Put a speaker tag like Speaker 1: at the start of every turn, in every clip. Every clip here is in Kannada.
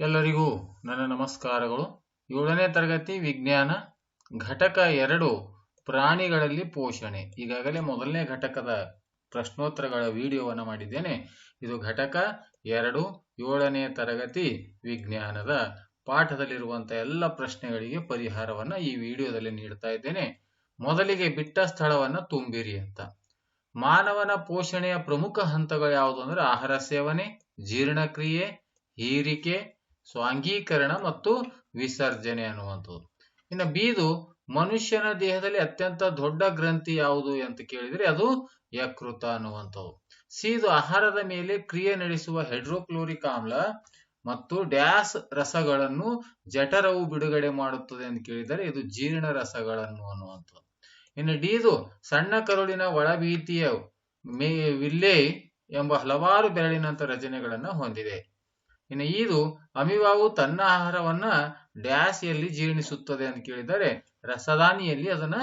Speaker 1: ಎಲ್ಲರಿಗೂ ನನ್ನ ನಮಸ್ಕಾರಗಳು. ಏಳನೇ ತರಗತಿ ವಿಜ್ಞಾನ ಘಟಕ ಎರಡು, ಪ್ರಾಣಿಗಳಲ್ಲಿ ಪೋಷಣೆ. ಈಗಾಗಲೇ ಮೊದಲನೇ ಘಟಕದ ಪ್ರಶ್ನೋತ್ತರಗಳ ವಿಡಿಯೋವನ್ನು ಮಾಡಿದ್ದೇನೆ. ಇದು ಘಟಕ ಎರಡು, ಏಳನೇ ತರಗತಿ ವಿಜ್ಞಾನದ ಪಾಠದಲ್ಲಿರುವಂತಹ ಎಲ್ಲ ಪ್ರಶ್ನೆಗಳಿಗೆ ಪರಿಹಾರವನ್ನು ಈ ವಿಡಿಯೋದಲ್ಲಿ ನೀಡ್ತಾ ಇದ್ದೇನೆ. ಮೊದಲಿಗೆ ಬಿಟ್ಟ ಸ್ಥಳವನ್ನು ತುಂಬಿರಿ ಅಂತ. ಮಾನವನ ಪೋಷಣೆಯ ಪ್ರಮುಖ ಹಂತಗಳು ಯಾವುದು ಅಂದ್ರೆ ಆಹಾರ ಸೇವನೆ, ಜೀರ್ಣಕ್ರಿಯೆ, ಹೀರಿಕೆ ಸ್ವಾಂಗೀಕರಣ ಮತ್ತು ವಿಸರ್ಜನೆ ಅನ್ನುವಂಥದ್ದು. ಇನ್ನು ಬೀದು ಮನುಷ್ಯನ ದೇಹದಲ್ಲಿ ಅತ್ಯಂತ ದೊಡ್ಡ ಗ್ರಂಥಿ ಯಾವುದು ಅಂತ ಕೇಳಿದ್ರೆ ಅದು ಯಕೃತ ಅನ್ನುವಂಥದ್ದು. ಸೀದು ಆಹಾರದ ಮೇಲೆ ಕ್ರಿಯೆ ನಡೆಸುವ ಹೈಡ್ರೋಕ್ಲೋರಿಕ್ ಆಮ್ಲ ಮತ್ತು ಡ್ಯಾಸ್ ರಸಗಳನ್ನು ಜಠರವು ಬಿಡುಗಡೆ ಮಾಡುತ್ತದೆ ಅಂತ ಕೇಳಿದರೆ ಇದು ಜೀರ್ಣ ರಸಗಳನ್ನು ಅನ್ನುವಂಥದ್ದು. ಇನ್ನು ಡೀದು ಸಣ್ಣ ಕರುಳಿನ ಒಳಭೀತಿಯ ಮೇ ವಿಲ್ಲೆ ಎಂಬ ಹಲವಾರು ಬೆರಳಿನಂತ ರಚನೆಗಳನ್ನು ಹೊಂದಿದೆ. ಇನ್ನು ಇದು ಅಮಿವಾವು ತನ್ನ ಆಹಾರವನ್ನ ಡ್ಯಾಸಿಯಲ್ಲಿ ಜೀರ್ಣಿಸುತ್ತದೆ ಅಂತ ಕೇಳಿದರೆ ರಸದಾನಿಯಲ್ಲಿ ಅದನ್ನ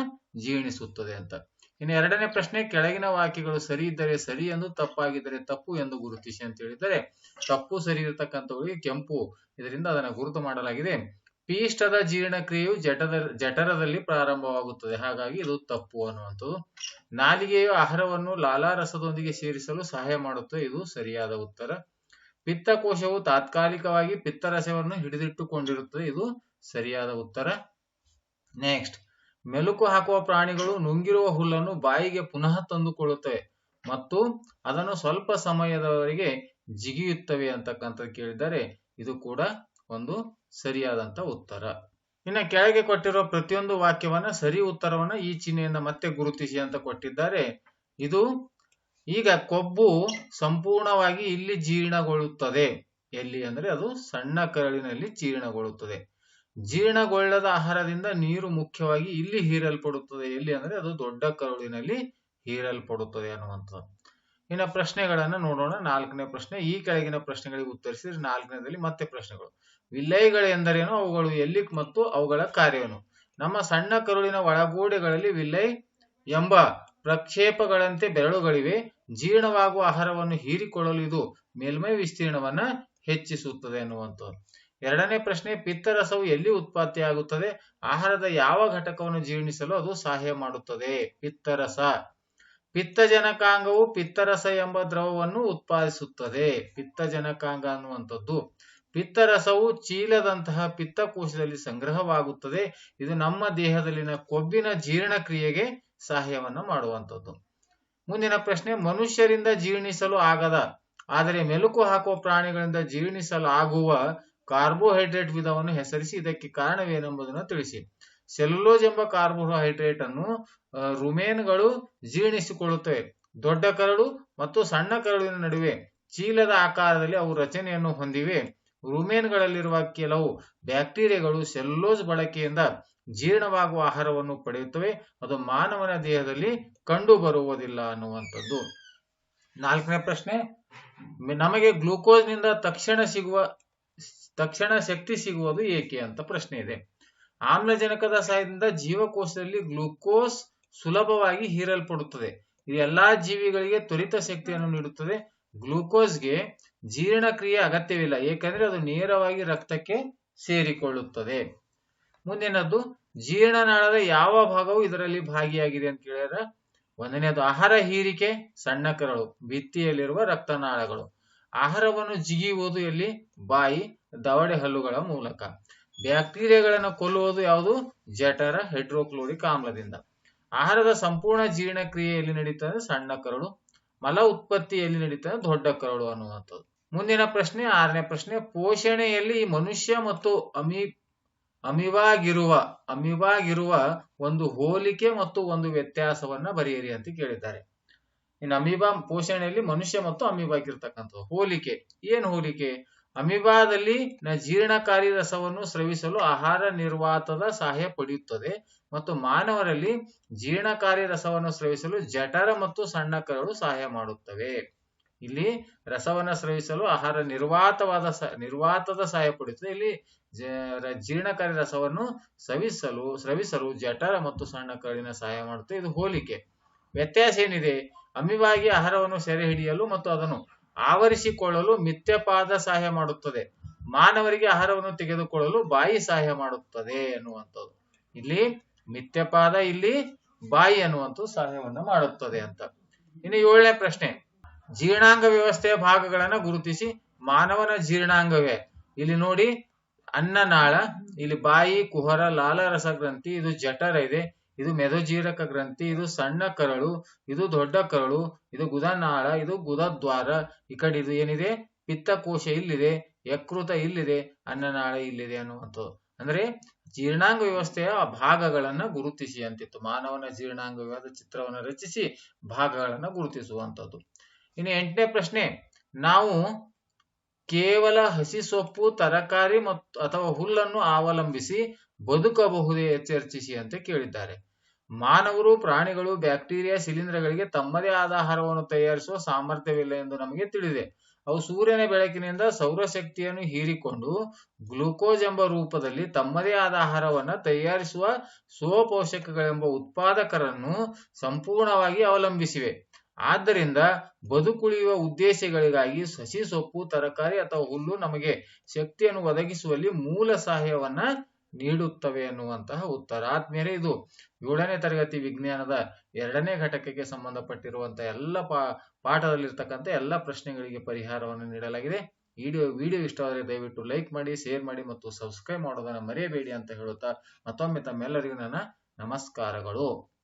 Speaker 1: ಜೀರ್ಣಿಸುತ್ತದೆ ಅಂತ. ಇನ್ನು ಎರಡನೇ ಪ್ರಶ್ನೆ, ಕೆಳಗಿನ ವಾಕ್ಯಗಳು ಸರಿ ಇದ್ದರೆ ಸರಿ ಎಂದು, ತಪ್ಪಾಗಿದ್ದರೆ ತಪ್ಪು ಎಂದು ಗುರುತಿಸಿ ಅಂತ ಹೇಳಿದರೆ ತಪ್ಪು, ಸರಿ ಇರತಕ್ಕಂಥವುಗಳಿಗೆ ಕೆಂಪು ಇದರಿಂದ ಅದನ್ನ ಗುರುತು ಮಾಡಲಾಗಿದೆ. ಪೀಷ್ಟದ ಜೀರ್ಣಕ್ರಿಯೆಯು ಜಠದ ಜಠರದಲ್ಲಿ ಪ್ರಾರಂಭವಾಗುತ್ತದೆ. ಹಾಗಾಗಿ ಇದು ತಪ್ಪು ಅನ್ನುವಂಥದ್ದು. ನಾಲಿಗೆಯು ಆಹಾರವನ್ನು ಲಾಲಾರಸದೊಂದಿಗೆ ಸೇರಿಸಲು ಸಹಾಯ ಮಾಡುತ್ತದೆ ಇದು ಸರಿಯಾದ ಉತ್ತರ. ಪಿತ್ತಕೋಶವು ತಾತ್ಕಾಲಿಕವಾಗಿ ಪಿತ್ತರಸವನ್ನು ಹಿಡಿದಿಟ್ಟುಕೊಂಡಿರುತ್ತದೆ. ಇದು ಸರಿಯಾದ ಉತ್ತರ. ನೆಕ್ಸ್ಟ್ ಮೆಲುಕು ಹಾಕುವ ಪ್ರಾಣಿಗಳು ನುಂಗಿರುವ ಹುಲ್ಲನ್ನು ಬಾಯಿಗೆ ಪುನಃ ತಂದುಕೊಳ್ಳುತ್ತವೆ ಮತ್ತು ಅದನ್ನು ಸ್ವಲ್ಪ ಸಮಯದವರೆಗೆ ಜಿಗಿಯುತ್ತವೆ ಅಂತಕ್ಕಂಥದ್ದು ಕೇಳಿದರೆ ಇದು ಕೂಡ ಒಂದು ಸರಿಯಾದಂತ ಉತ್ತರ. ಇನ್ನು ಕೆಳಗೆ ಕೊಟ್ಟಿರುವ ಪ್ರತಿಯೊಂದು ವಾಕ್ಯವನ್ನ ಸರಿ ಉತ್ತರವನ್ನ ಈ ಚಿಹ್ನೆಯಿಂದ ಮತ್ತೆ ಗುರುತಿಸಿ ಅಂತ ಕೊಟ್ಟಿದ್ದಾರೆ. ಇದು ಈಗ ಕೊಬ್ಬು ಸಂಪೂರ್ಣವಾಗಿ ಇಲ್ಲಿ ಜೀರ್ಣಗೊಳ್ಳುತ್ತದೆ. ಎಲ್ಲಿ ಅಂದ್ರೆ ಅದು ಸಣ್ಣ ಕರಳಿನಲ್ಲಿ ಜೀರ್ಣಗೊಳ್ಳುತ್ತದೆ. ಜೀರ್ಣಗೊಳ್ಳದ ಆಹಾರದಿಂದ ನೀರು ಮುಖ್ಯವಾಗಿ ಇಲ್ಲಿ ಹೀರಲ್ಪಡುತ್ತದೆ. ಎಲ್ಲಿ ಅಂದ್ರೆ ಅದು ದೊಡ್ಡ ಕರುಳಿನಲ್ಲಿ ಹೀರಲ್ಪಡುತ್ತದೆ ಅನ್ನುವಂಥದ್ದು. ಇನ್ನು ಪ್ರಶ್ನೆಗಳನ್ನ ನೋಡೋಣ. ನಾಲ್ಕನೇ ಪ್ರಶ್ನೆ, ಈ ಕೆಳಗಿನ ಪ್ರಶ್ನೆಗಳಿಗೆ ಉತ್ತರಿಸಿದ್ರೆ ನಾಲ್ಕನೇದಲ್ಲಿ ಮತ್ತೆ ಪ್ರಶ್ನೆಗಳು. ವಿಲ್ಲೈಗಳು ಎಂದರೇನು? ಅವುಗಳು ಎಲ್ಲಿ ಮತ್ತು ಅವುಗಳ ಕಾರ್ಯವೇನು ನಮ್ಮ ಸಣ್ಣ ಕರುಳಿನ ಒಳಗೋಡೆಗಳಲ್ಲಿ ವಿಲ್ಲೈ ಎಂಬ ಪ್ರಕ್ಷೇಪಗಳಂತೆ ಬೆರಳುಗಳಿವೆ. ಜೀರ್ಣವಾಗುವ ಆಹಾರವನ್ನು ಹೀರಿಕೊಳ್ಳಲು ಇದು ಮೇಲ್ಮೈ ವಿಸ್ತೀರ್ಣವನ್ನ ಹೆಚ್ಚಿಸುತ್ತದೆ ಎನ್ನುವಂಥದ್ದು. ಎರಡನೇ ಪ್ರಶ್ನೆ, ಪಿತ್ತರಸವು ಎಲ್ಲಿ ಉತ್ಪತ್ತಿಯಾಗುತ್ತದೆ? ಆಹಾರದ ಯಾವ ಘಟಕವನ್ನು ಜೀರ್ಣಿಸಲು ಅದು ಸಹಾಯ ಮಾಡುತ್ತದೆ? ಪಿತ್ತರಸ. ಪಿತ್ತಜನಕಾಂಗವು ಪಿತ್ತರಸ ಎಂಬ ದ್ರವವನ್ನು ಉತ್ಪಾದಿಸುತ್ತದೆ. ಪಿತ್ತಜನಕಾಂಗ ಅನ್ನುವಂಥದ್ದು. ಪಿತ್ತರಸವು ಚೀಲದಂತಹ ಪಿತ್ತಕೋಶದಲ್ಲಿ ಸಂಗ್ರಹವಾಗುತ್ತದೆ. ಇದು ನಮ್ಮ ದೇಹದಲ್ಲಿನ ಕೊಬ್ಬಿನ ಜೀರ್ಣಕ್ರಿಯೆಗೆ ಸಹಾಯವನ್ನು ಮಾಡುವಂಥದ್ದು. ಮುಂದಿನ ಪ್ರಶ್ನೆ, ಮನುಷ್ಯರಿಂದ ಜೀರ್ಣಿಸಲು ಆಗದ, ಆದರೆ ಮೆಲುಕು ಹಾಕುವ ಪ್ರಾಣಿಗಳಿಂದ ಜೀರ್ಣಿಸಲು ಆಗುವ ಕಾರ್ಬೋಹೈಡ್ರೇಟ್ ವಿಧವನ್ನು ಹೆಸರಿಸಿ, ಇದಕ್ಕೆ ಕಾರಣವೇನೆಂಬುದನ್ನು ತಿಳಿಸಿ. ಸೆಲ್ಯುಲೋಸ್ ಎಂಬ ಕಾರ್ಬೋಹೈಡ್ರೇಟ್ ಅನ್ನು ರುಮೇನ್ಗಳು ಜೀರ್ಣಿಸಿಕೊಳ್ಳುತ್ತವೆ. ದೊಡ್ಡ ಕರಳು ಮತ್ತು ಸಣ್ಣ ಕರಳಿನ ನಡುವೆ ಚೀಲದ ಆಕಾರದಲ್ಲಿ ಅವು ರಚನೆಯನ್ನು ಹೊಂದಿವೆ. ರುಮೇನ್ಗಳಲ್ಲಿರುವ ಕೆಲವು ಬ್ಯಾಕ್ಟೀರಿಯಾಗಳು ಸೆಲ್ಯುಲೋಸ್ ಬಳಕೆಯಿಂದ ಜೀರ್ಣವಾಗುವ ಆಹಾರವನ್ನು ಪಡೆಯುತ್ತವೆ. ಅದು ಮಾನವನ ದೇಹದಲ್ಲಿ ಕಂಡು ಬರುವುದಿಲ್ಲ ಅನ್ನುವಂಥದ್ದು. ನಾಲ್ಕನೇ ಪ್ರಶ್ನೆ, ನಮಗೆ ಗ್ಲೂಕೋಸ್ನಿಂದ ತಕ್ಷಣ ಸಿಗುವ, ತಕ್ಷಣ ಶಕ್ತಿ ಸಿಗುವುದು ಏಕೆ ಅಂತ ಪ್ರಶ್ನೆ ಇದೆ. ಆಮ್ಲಜನಕದ ಸಹಾಯದಿಂದ ಜೀವಕೋಶದಲ್ಲಿ ಗ್ಲೂಕೋಸ್ ಸುಲಭವಾಗಿ ಹೀರಲ್ಪಡುತ್ತದೆ. ಇದು ಎಲ್ಲಾ ಜೀವಿಗಳಿಗೆ ತ್ವರಿತ ಶಕ್ತಿಯನ್ನು ನೀಡುತ್ತದೆ. ಗ್ಲೂಕೋಸ್ಗೆ ಜೀರ್ಣಕ್ರಿಯೆ ಅಗತ್ಯವಿಲ್ಲ, ಏಕೆಂದರೆ ಅದು ನೇರವಾಗಿ ರಕ್ತಕ್ಕೆ ಸೇರಿಕೊಳ್ಳುತ್ತದೆ. ಮುಂದಿನದ್ದು ಜೀರ್ಣನಾಳದ ಯಾವ ಭಾಗವು ಇದರಲ್ಲಿ ಭಾಗಿಯಾಗಿದೆ ಅಂತ ಕೇಳಿದ್ರೆ. ಒಂದನೇದು ಆಹಾರ ಹೀರಿಕೆ ಸಣ್ಣ ಕರಳು ಭಿತ್ತಿಯಲ್ಲಿರುವ ರಕ್ತನಾಳಗಳು. ಆಹಾರವನ್ನು ಜಿಗಿಯುವುದು ಎಲ್ಲಿ? ಬಾಯಿ, ದವಡೆ ಹಲ್ಲುಗಳ ಮೂಲಕ. ಬ್ಯಾಕ್ಟೀರಿಯಾಗಳನ್ನು ಕೊಲ್ಲುವುದು ಯಾವುದು? ಜಠರ, ಹೈಡ್ರೋಕ್ಲೋರಿಕ್ ಆಮ್ಲದಿಂದ. ಆಹಾರದ ಸಂಪೂರ್ಣ ಜೀರ್ಣಕ್ರಿಯೆಯಲ್ಲಿ ನಡೀತದೆ ಸಣ್ಣ ಕರಳು ಮಲ ಉತ್ಪತ್ತಿಯಲ್ಲಿ ನಡೀತದೆ ದೊಡ್ಡ ಕರಳು ಅನ್ನುವಂಥದ್ದು. ಮುಂದಿನ ಪ್ರಶ್ನೆ, ಆರನೇ ಪ್ರಶ್ನೆ, ಪೋಷಣೆಯಲ್ಲಿ ಮನುಷ್ಯ ಮತ್ತು ಅಮಿ ಅಮಿವಾಗಿರುವ ಅಮಿವಾಗಿರುವ ಒಂದು ಹೋಲಿಕೆ ಮತ್ತು ಒಂದು ವ್ಯತ್ಯಾಸವನ್ನ ಬರೆಯಿರಿ ಅಂತ ಕೇಳಿದ್ದಾರೆ. ಇನ್ನು ಅಮೀಬಾ ಪೋಷಣೆಯಲ್ಲಿ ಮನುಷ್ಯ ಮತ್ತು ಅಮೀಬಾಗಿರ್ತಕ್ಕಂಥದ್ದು. ಹೋಲಿಕೆ. ಏನು ಹೋಲಿಕೆ? ಅಮೀಬಾದಲ್ಲಿ ಜೀರ್ಣಕಾರಿ ರಸವನ್ನು ಸ್ರವಿಸಲು ಆಹಾರ ನಿರ್ವಾತದ ಸಹಾಯ ಪಡೆಯುತ್ತದೆ ಮತ್ತು ಮಾನವರಲ್ಲಿ ಜೀರ್ಣಕಾರಿ ರಸವನ್ನು ಸ್ರವಿಸಲು ಜಠರ ಮತ್ತು ಸಣ್ಣ ಕರಳು ಸಹಾಯ ಮಾಡುತ್ತವೆ. ಇಲ್ಲಿ ರಸವನ್ನು ಸ್ರವಿಸಲು ಆಹಾರ ನಿರ್ವಾತವಾದ ಸ, ನಿರ್ವಾತದ ಸಹಾಯ ಪಡೆಯುತ್ತದೆ ಇಲ್ಲಿ ಜೀರ್ಣಕಾರಿ ರಸವನ್ನು ಸವಿಸಲು ಸ್ರವಿಸಲು ಜಠರ ಮತ್ತು ಸಣ್ಣ ಕರಳಿನ ಸಹಾಯ ಮಾಡುತ್ತೆ. ಇದು ಹೋಲಿಕೆ. ವ್ಯತ್ಯಾಸ ಏನಿದೆ? ಅಮಿವಾಗಿ ಆಹಾರವನ್ನು ಸೆರೆ ಹಿಡಿಯಲು ಮತ್ತು ಅದನ್ನು ಆವರಿಸಿಕೊಳ್ಳಲು ಮಿಥ್ಯಪಾದ ಸಹಾಯ ಮಾಡುತ್ತದೆ. ಮಾನವರಿಗೆ ಆಹಾರವನ್ನು ತೆಗೆದುಕೊಳ್ಳಲು ಬಾಯಿ ಸಹಾಯ ಮಾಡುತ್ತದೆ ಅನ್ನುವಂಥದ್ದು. ಇಲ್ಲಿ ಮಿಥ್ಯಪಾದ, ಇಲ್ಲಿ ಬಾಯಿ ಅನ್ನುವಂಥ ಸಹಾಯವನ್ನು ಮಾಡುತ್ತದೆ ಅಂತ. ಇನ್ನು ಏಳನೇ ಪ್ರಶ್ನೆ. ಜೀರ್ಣಾಂಗ ವ್ಯವಸ್ಥೆಯ ಭಾಗಗಳನ್ನ ಗುರುತಿಸಿ ಮಾನವನ ಜೀರ್ಣಾಂಗವೇ. ಇಲ್ಲಿ ನೋಡಿ, ಅನ್ನನಾಳ, ಇಲ್ಲಿ ಬಾಯಿ, ಕುಹರ ಲಾಲರಸ ಗ್ರಂಥಿ ಇದು ಜಠರ ಇದೆ, ಇದು ಮೆದೋಜೀರಕ ಗ್ರಂಥಿ, ಇದು ಸಣ್ಣ ಕರಳು, ಇದು ದೊಡ್ಡ ಕರಳು, ಇದು ಗುದನಾಳ, ಇದು ಗುದದ್ವಾರ, ಈ ಕಡೆ ಇದು ಏನಿದೆ? ಪಿತ್ತಕೋಶ ಇಲ್ಲಿದೆ, ಯಕೃತ ಇಲ್ಲಿದೆ, ಅನ್ನನಾಳ ಇಲ್ಲಿದೆ ಅನ್ನುವಂಥದ್ದು. ಅಂದ್ರೆ ಜೀರ್ಣಾಂಗ ವ್ಯವಸ್ಥೆಯ ಭಾಗಗಳನ್ನ ಗುರುತಿಸಿ ಅಂತಿತ್ತು. ಮಾನವನ ಜೀರ್ಣಾಂಗ ಚಿತ್ರವನ್ನು ರಚಿಸಿ ಭಾಗಗಳನ್ನ ಗುರುತಿಸುವಂಥದ್ದು. ಇನ್ನು ಎಂಟನೇ ಪ್ರಶ್ನೆ, ನಾವು ಕೇವಲ ಹಸಿ ಸೊಪ್ಪು, ತರಕಾರಿ ಮತ್ತು ಅಥವಾ ಹುಲ್ಲನ್ನು ಅವಲಂಬಿಸಿ ಬದುಕಬಹುದೇ ಚರ್ಚಿಸಿ ಅಂತ ಕೇಳಿದ್ದಾರೆ. ಮಾನವರು, ಪ್ರಾಣಿಗಳು, ಬ್ಯಾಕ್ಟೀರಿಯಾ, ಶಿಲೀಂಧ್ರಗಳಿಗೆ ತಮ್ಮದೇ ಆದ ಆಹಾರವನ್ನು ತಯಾರಿಸುವ ಸಾಮರ್ಥ್ಯವಿಲ್ಲ ಎಂದು ನಮಗೆ ತಿಳಿದಿದೆ. ಅವು ಸೂರ್ಯನ ಬೆಳಕಿನಿಂದ ಸೌರಶಕ್ತಿಯನ್ನು ಹೀರಿಕೊಂಡು ಗ್ಲೂಕೋಸ್ ಎಂಬ ರೂಪದಲ್ಲಿ ತಮ್ಮದೇ ಆದ ಆಹಾರವನ್ನು ತಯಾರಿಸುವ ಸ್ವಪೋಷಕಗಳೆಂಬ ಉತ್ಪಾದಕರನ್ನು ಸಂಪೂರ್ಣವಾಗಿ ಅವಲಂಬಿಸಿವೆ. ಆದ್ದರಿಂದ ಬದುಕುಳಿಯುವ ಉದ್ದೇಶಗಳಿಗಾಗಿ ಸಸಿ ಸೊಪ್ಪು, ತರಕಾರಿ ಅಥವಾ ಹುಲ್ಲು ನಮಗೆ ಶಕ್ತಿಯನ್ನು ಒದಗಿಸುವಲ್ಲಿ ಮೂಲ ಸಹಾಯವನ್ನ ನೀಡುತ್ತವೆ ಎನ್ನುವಂತಹ ಉತ್ತರ. ಆದ್ಮೇಲೆ ಇದು ಏಳನೇ ತರಗತಿ ವಿಜ್ಞಾನದ ಎರಡನೇ ಘಟಕಕ್ಕೆ ಸಂಬಂಧಪಟ್ಟಿರುವಂತಹ ಎಲ್ಲ ಪಾ, ಪಾಠದಲ್ಲಿರ್ತಕ್ಕಂಥ ಎಲ್ಲ ಪ್ರಶ್ನೆಗಳಿಗೆ ಪರಿಹಾರವನ್ನು ನೀಡಲಾಗಿದೆ. ವಿಡಿಯೋ ವಿಡಿಯೋ ಇಷ್ಟವಾದರೆ ದಯವಿಟ್ಟು ಲೈಕ್ ಮಾಡಿ, ಶೇರ್ ಮಾಡಿ ಮತ್ತು ಸಬ್ಸ್ಕ್ರೈಬ್ ಮಾಡೋದನ್ನ ಮರೆಯಬೇಡಿ ಅಂತ ಹೇಳುತ್ತಾ ಮತ್ತೊಮ್ಮೆ ತಮ್ಮೆಲ್ಲರಿಗೂ ನನ್ನ ನಮಸ್ಕಾರಗಳು.